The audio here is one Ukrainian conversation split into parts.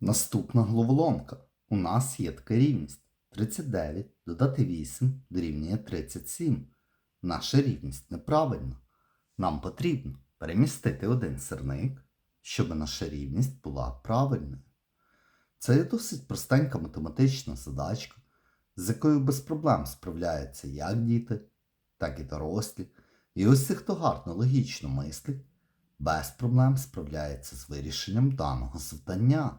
Наступна головоломка. У нас є така рівність. 39 додати 8 дорівнює 37. Наша рівність неправильна. Нам потрібно перемістити один сирник, щоб наша рівність була правильною. Це є досить простенька математична задачка, з якою без проблем справляються як діти, так і дорослі. І ті, хто гарно логічно мислить, без проблем справляється з вирішенням даного завдання.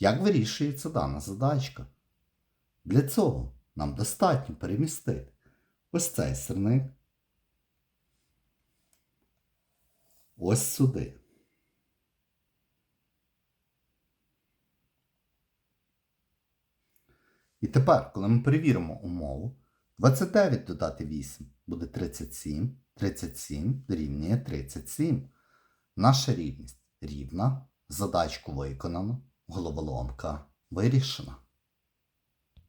Як вирішується дана задачка? Для цього нам достатньо перемістити ось цей сирник ось сюди. І тепер, коли ми перевіримо умову, 29 додати 8 буде 37, 37 дорівнює 37. Наша рівність рівна, задачку виконано, головоломка вирішена.